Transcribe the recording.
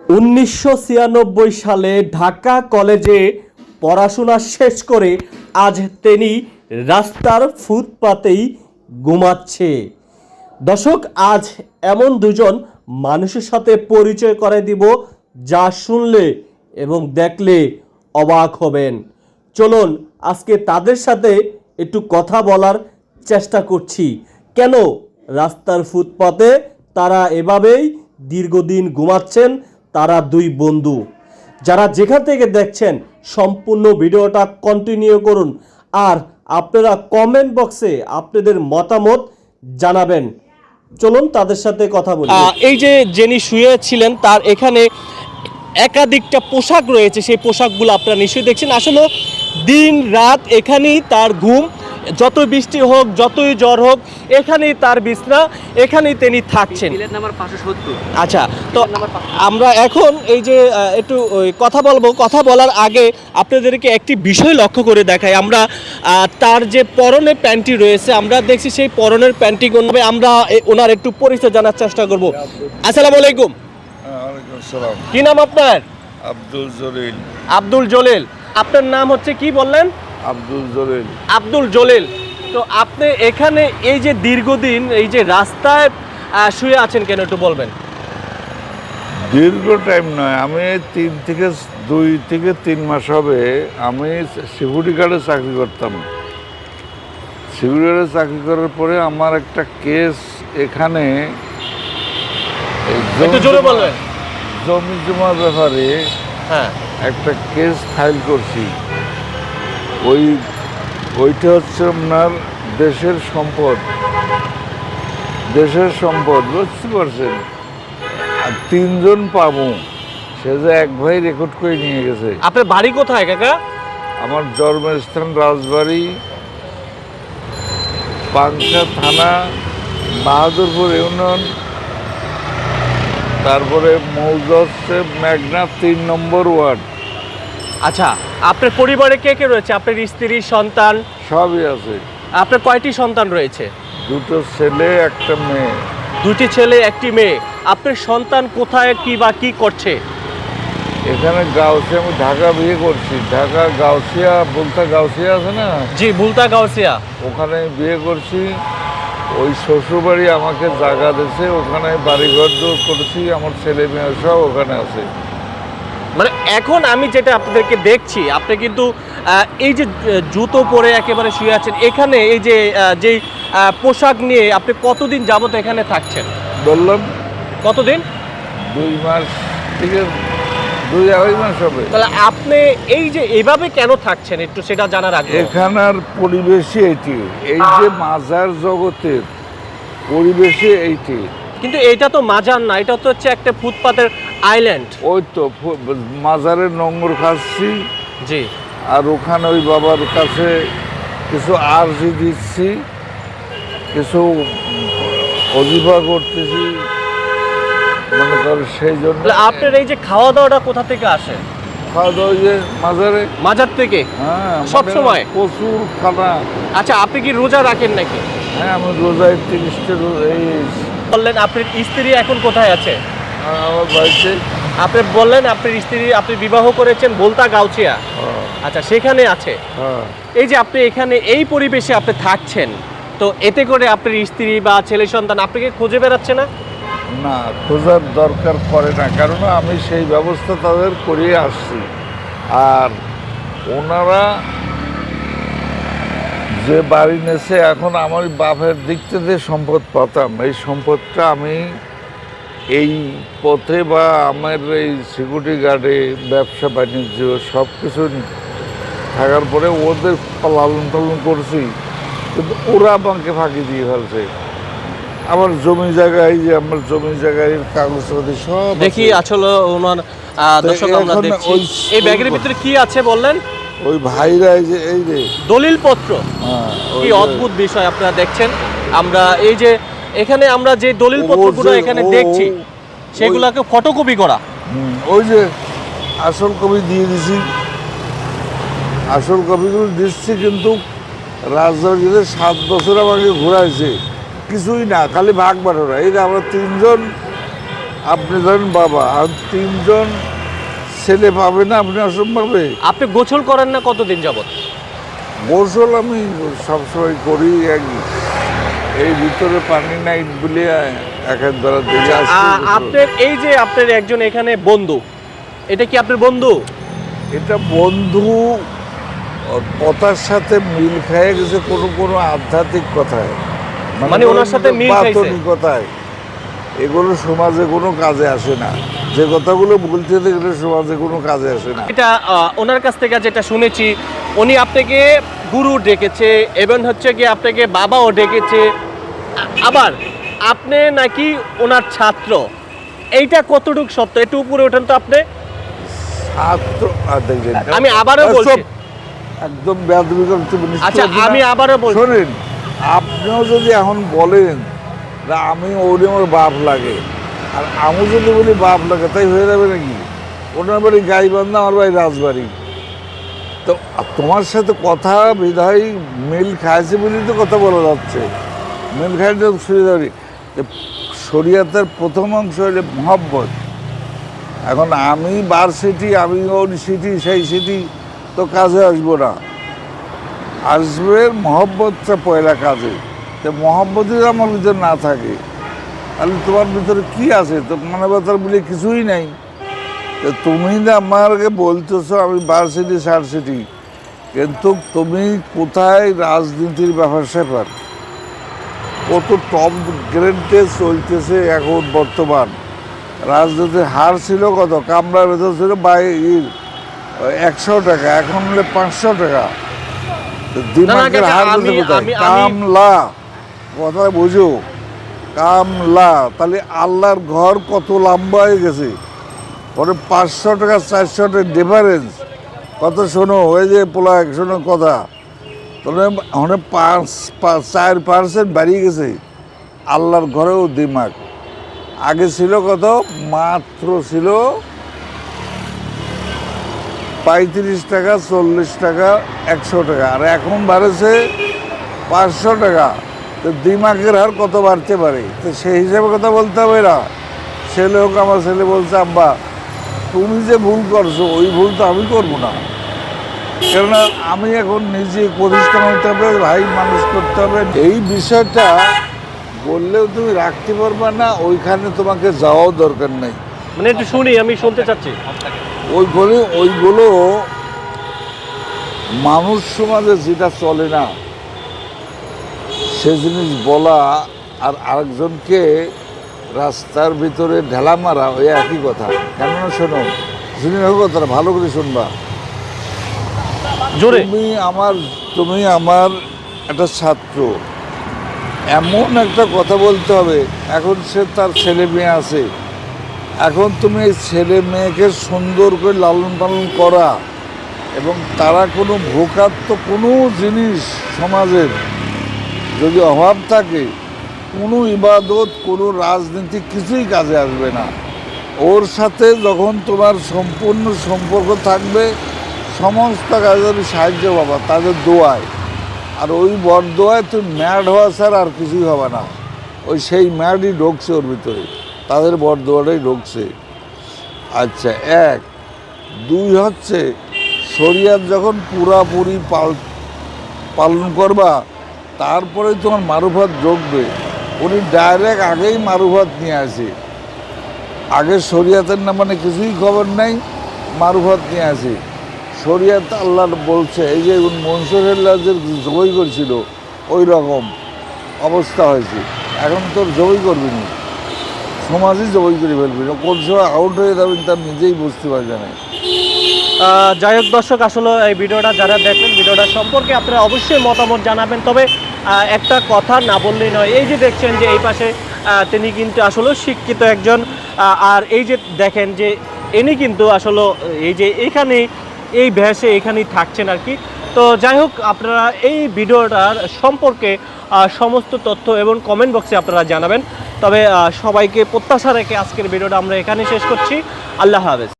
উনিশশো ছিয়ানব্বই সালে ঢাকা কলেজে পড়াশোনা শেষ করে আজ তিনি রাস্তার ফুটপাতেই ঘুমাচ্ছে। দর্শক, আজ এমন দুজন মানুষের সাথে পরিচয় করে দিব যা শুনলে এবং দেখলে অবাক হবেন। চলুন, আজকে তাদের সাথে একটু কথা বলার চেষ্টা করছি। কেন রাস্তার ফুটপাতে তারা এভাবেই দীর্ঘদিন ঘুমাচ্ছেন? তারা দুই বন্ধু। যারা যেখান থেকে দেখছেন, সম্পূর্ণ ভিডিওটা কন্টিনিউ করুন। আর আপনারা কমেন্ট বক্সে আপনাদের মতামত জানাবেন। চলুন তাদের সাথে কথা বলি। এই যে যিনি শুয়েছিলেন, তার এখানে একাধিকটা পোশাক রয়েছে। সেই পোশাকগুলো আপনারা নিশ্চয়ই দেখছেন। আসলে দিন রাত এখানেই তার ঘুম যত বৃষ্টি হোক যতই জ্বর হোক এখানেই তার বিছনা এখানেই তিনি থাকছেন। আচ্ছা তো আমরা এখন এই যে একটু ওই কথা বলব কথা বলার আগে আপনাদেরকে একটি বিষয় লক্ষ্য করে দেখাই। আমরা তার যে পরনের প্যান্টটি রয়েছে আমরা দেখছি সেই পরনের প্যান্টটি কোনভাবে আমরা ওনার একটু পরিচয় জানার চেষ্টা করব। আসসালামু আলাইকুম। কি নাম আপনার? আব্দুল জলিল। আব্দুল জলিল। আপনার নাম হচ্ছে কি বললেন? আব্দুল জলিল। আব্দুল জলিল। তো আপনি এখানে এই যে দীর্ঘদিন এই যে রাস্তায় শুয়ে আছেন কেন একটু বলবেন? দীর্ঘ টাইম নয় আমি তিন থেকে দুই থেকে তিন মাস হবে আমি সিকিউরিটি গার্ডে চাকরি করতাম। সিকিউরিটি গার্ডে চাকরি করার পরে আমার একটা কেস এখানে জমি জমার ব্যাপারে হ্যাঁ। একটা কেস ফাইল করছি। ওই ওইটা হচ্ছে আপনার দেশের সম্পদ। দেশের সম্পদ বুঝতে পারছেন? আর তিনজন পাবো সে যে এক ভাই রেকর্ড করে নিয়ে গেছে। আপনার বাড়ি কোথায় কাকা? আমার জন্মস্থান রাজবাড়ি পাংশা থানা বাহাদুরপুর ইউনিয়ন। তারপরে মৌজা হচ্ছে মেঘনা তিন নম্বর ওয়ার্ড। আচ্ছা আপনার পরিবারে কে কে রয়েছে? আপনার স্ত্রী সন্তান? সবই আছে। আপনার কয়টি সন্তান রয়েছে? দুটো ছেলে একটা মেয়ে। দুটি ছেলে একটি মেয়ে। আপনার সন্তান কোথায় কি বা কি করছে? এখানে গাউসিয়া আমি ঢাকা বিয়ে করছি। ঢাকা গাউসিয়া বুলতা গাউসিয়া আছে না? জি বুলতা গাউসিয়া। ওখানে বিয়ে করছি। ওই শ্বশুরবাড়ি আমাকে জায়গা দিয়েছে। ওখানে বাড়িঘর দূর করেছি। আমার ছেলে মেয়ে সব ওখানে আছে। মানে এখন আমি যেটা আপনাদেরকে দেখছি আপনি কিন্তু এই যে জুতো পরে একেবারে শুয়ে আছেন এখানে এই যে যেই পোশাক নিয়ে আপনি কতদিন যাবত এখানে থাকছেন? বললাম। কতদিন? দুই মাস থেকে দুই আড়াই মাস হবে। তাহলে আপনি এই যে এইভাবে কেন থাকছেন? একটু সেটা জানার আগে এখানার পরিবেশই এইটি। এই যে মাজার জগতের পরিবেশে এইটি। কিন্তু এটা তো মাজার না এটা তো হচ্ছে একটা ফুটপাতের আইল্যান্ড ওই তো মাজারের নোংর খাচ্ছি। জি। আর ওখানে ওই বাবার কাছে কিছু আর্জি দিচ্ছি কিছু অজিফা করতেছি মনে কর সেই জন্য। আপনার এই যে খাওয়া দাওয়াটা কোথা থেকে আসে? খাওয়া দাওয়া যে মাজারে। মাজার থেকে? হ্যাঁ সব মানে সময়? প্রচুর খানা। আচ্ছা আপনি কি রোজা রাখেন নাকি? হ্যাঁ আমি রোজায় তিরিশটা এই বললেন আপনার স্ত্রী এখন কোথায় আছে? আমার আপনি বললেন আপনার স্ত্রী আপনি বিবাহ করেছেন বলতা গাউচিয়া হ্যাঁ, আচ্ছা সেখানে আছে। হ্যাঁ। এই যে আপনি এখানে এই পরিবেশে আপনি থাকছেন তো এতে করে আপনার স্ত্রী বা ছেলে সন্তান আপনাকে খুঁজে বেড়াচ্ছে না? না খোঁজার দরকার পড়ে না কারণ আমি সেই ব্যবস্থা তাদের করিয়ে আসছি। আর ওনারা যে বাড়ি নেছে এখন আমার বাপের দিক থেকে সম্পদ পাতাম এই সম্পদটা আমি এই পথে বা আমার এই সিকিউরিটি গার্ডে ব্যবসা বাণিজ্য সব কিছু থাকার পরে ওদের লালন পালন করছি। কিন্তু ওরা আমাকে ফাঁকি দিয়ে ফেলছে। আমার জমি জায়গায় যে আমার জমি জায়গায় কাগজপাতি সব দেখি আসলে ওনার দর্শক আমরা দেখছি। এই ব্যাগের ভিতরে কি আছে বললেন? ওই ভাইরা এই যে এই রে দলিল পত্র হ্যাঁ, কি অদ্ভুত বিষয় আপনারা দেখছেন। আমরা এই যে এখানে আমরা যে দলিল পত্রগুলো এখানে দেখছি সেগুলোকে ফটোকপি করা। ওই যে আসল কপি দিয়ে দিছি। আসল কপিগুলো দিচ্ছি কিন্তু রাজধানীতে সাত বছর আমাকে ঘুরাইছে কিছুই না খালি ভাগ বাটোরা। এই যে আমরা তিনজন আপনি ধরেন বাবা আর তিনজন ছেলে পাবে না আপনি অসম্ভবে আপনি গোসল করেন না কতদিন যাবত গোসল আমি সবসময় করি এক এই ভিতরে পানি নাই বলে এক এক দ্বারা দেখে আপনার এই যে আপনার একজন এখানে বন্ধু এটা কি আপনার বন্ধু? এটা বন্ধু কথার সাথে মিল খেয়ে গেছে কোনো কোনো আধ্যাত্মিক কথায়। মানে ওনার সাথে মিল? কথায়। এগুলো সমাজে কোনো কাজে আসে না। যে কথাগুলো বলতে এগুলো সমাজে কোনো কাজে আসে না। এটা ওনার কাছ থেকে যেটা শুনেছি উনি আপনাকে গুরু ডেকেছে এবং হচ্ছে কি আপনাকে বাবাও ডেকেছে আবার আপনি নাকি ওনার ছাত্র। এইটা কতটুকু সত্য? একটু উপরে ওঠেন তো আপনি। ছাত্র আমি আবারও বলছি। একদম আচ্ছা আমি আবারও বলছি। শোনেন আপনিও যদি এখন বলেন আমি ওরে আমার বাপ লাগে আর আমি যদি বলি বাপ লাগে তাই হয়ে যাবে নাকি? ওনার বাড়ি গাইবান্ধা আমার বাড়ি রাজবাড়ি। তো তোমার সাথে কথা বিধায় মিল খাইছে বলেই তো কথা বলা যাচ্ছে। মিল খাইতে সুবিধা করি শরীয়তের প্রথম অংশ হলে মহব্বত। এখন আমি বার সিটি আমি ওর সিটি সেই সিটি তো কাজে আসব না। আসবে মহব্বতটা পয়লা কাজে। তো মহব্বতই আমার ভিতরে না থাকে। তাহলে তোমার ভিতরে কি আছে? তো মানবতার বলে কিছুই নাই। তো তুমি যে আমাকে বলতেছো আমি বার সিটি সার সিটি কিন্তু তুমি কোথায় রাজনীতির ব্যাপার স্যাপার? কত টপ গ্রেডে চলতেছে এখন বর্তমান। রাজনীতির হার ছিল কত? কামরার ভেতর ছিল বাই একশো টাকা এখন হলে পাঁচশো টাকা। দিমাগের হার কোথায়? কামলা। কথা বুঝো। কামলা। তাহলে আল্লাহর ঘর কত লম্বা হয়ে গেছে? পরে পাঁচশো টাকা চারশো টাকা ডিফারেন্স কত শোনো ওই যে পোলা শোনো কথা। তাহলে পাঁচ পাঁচ, চার পার্সেন্ট বাড়িয়ে গেছে। আল্লাহর ঘরেও দিমাগ। আগে ছিল কত? মাত্র ছিল পঁয়ত্রিশ টাকা, চল্লিশ টাকা, একশো টাকা। আর এখন বাড়েছে পাঁচশো টাকা। তো দিমাগের হার কত বাড়তে পারে? তো সেই হিসাবে কথা বলতে হবে না। ছেলে হোক, আমার ছেলে বলছে, আব্বা, তুমি যে ভুল করছ, ওই ভুল তো আমি করব না। কেননা আমি এখন নিজে প্রতিষ্ঠান হতে হবে ভাই মানুষ করতে হবে। এই বিষয়টা বললেও তুমি রাখতে পারবে না ওইখানে তোমাকে যাওয়াও দরকার নেই। মানে একটু শুনি আমি শুনতে চাচ্ছি। ওইগুলো ওইগুলো মানুষ সমাজে যেটা চলে না সে জিনিস বলা আর আরেকজনকে রাস্তার ভিতরে ঢেলা মারা ওই একই কথা। কেননা শোনো শুনি কথাটা ভালো করে শুনবা। জোরে। তুমি আমার তুমি আমার একটা ছাত্র। এমন একটা কথা বলতে হবে, এখন সে তার ছেলে মেয়ে আছে। এখন তুমি এই ছেলে মেয়েকে সুন্দর করে লালন পালন করা এবং তারা কোনো ভোকাত্ম কোনো জিনিস সমাজের যদি অভাব থাকে, কোনো ইবাদত, কোনো রাজনীতি কিছুই কাজে আসবে না। ওর সাথে যখন তোমার সম্পূর্ণ সম্পর্ক থাকবে সমস্ত কাজে তুমি সাহায্য পাবা, তাদের দোয়ায়। আর ওই বর দোয়ায় তুমি ম্যাড হওয়া ছাড়া আর কিছুই হবে না। ওই সেই ম্যাডই ঢুকছে ওর ভিতরে। তাদের বর দোয়াটাই ঢুকছে। আচ্ছা এক। দুই হচ্ছে, শরিয়াত যখন পুরাপুরি পাল, পালন করবা, তারপরে তোমার মারুফাত ঢুকবে উনি ডাইরেক্ট আগেই মারুফাত নিয়ে আসে। আগে শরিয়াতের না মানে কিছুই খবর নাই, মারুফাত নিয়ে আসে। শরিয়াত আল্লাহ বলছে, এই যে মনসুরুল্লাহ যে জবই করছিল ওই রকম অবস্থা হয়েছে। এখন তোর জবই করবি না? সমাজই জবই করে ফেলবি। না কোন সময় আউট হয়ে যাবেন তার নিজেই বুঝতে পারবে না। যাই হোক দর্শক, আসলে এই ভিডিওটা যারা দেখলেন, ভিডিওটা সম্পর্কে আপনারা অবশ্যই মতামত জানাবেন। তবে একটা কথা না বললেই নয়, এই যে দেখছেন যে এই পাশে তিনি কিন্তু আসলে শিক্ষিত একজন। আর এই যে দেখেন যে, ইনি কিন্তু আসলে এই যে এইখানে এই ভ্যাসে এখানেই থাকছেন আর কি। তো যাই হোক, আপনারা এই ভিডিওটার সম্পর্কে সমস্ত তথ্য এবং কমেন্ট বক্সে আপনারা জানাবেন। তবে সবাইকে প্রত্যাশা রেখে আজকের ভিডিওটা আমরা এখানে শেষ করছি। আল্লাহ হাফেজ।